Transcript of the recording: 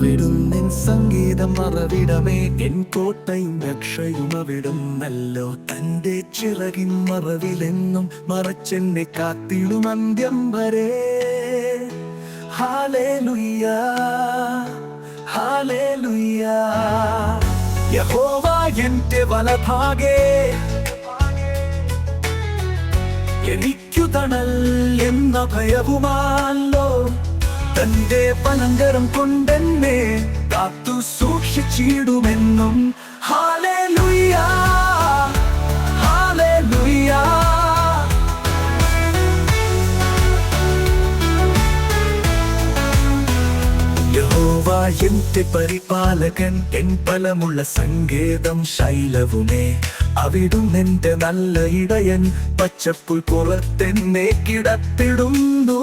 അവിടുന്നിൻ സംഗീതം മറവിടമേ. എൻ കോട്ടയും രക്ഷയും അവിടും നല്ലോ. തന്റെ ചിറകിൻ മറവിലെന്നും മറച്ചെന്നെ കാത്തിടും അന്ത്യം വരെ. ഹാലേലുയ്യ ഹാലേലുയ്യ. യഹോവ എന്റെ വലഭാഗേ. എനിക്കു തണൽ എന്ന ഭയവുമാല്ലോ തന്റെ പനങ്കരം കൊണ്ടെന്നെ കാത്തു സൂക്ഷിച്ചിടുമെന്നും. എന്റെ പരിപാലകൻ എൻ ബലമുള്ള സങ്കേതം ശൈലവുമേ. അവിടുന്നെന്റെ നല്ല ഇടയൻ പച്ചപ്പുൽ പുറത്തെന്നെ കിടത്തിടുന്നു.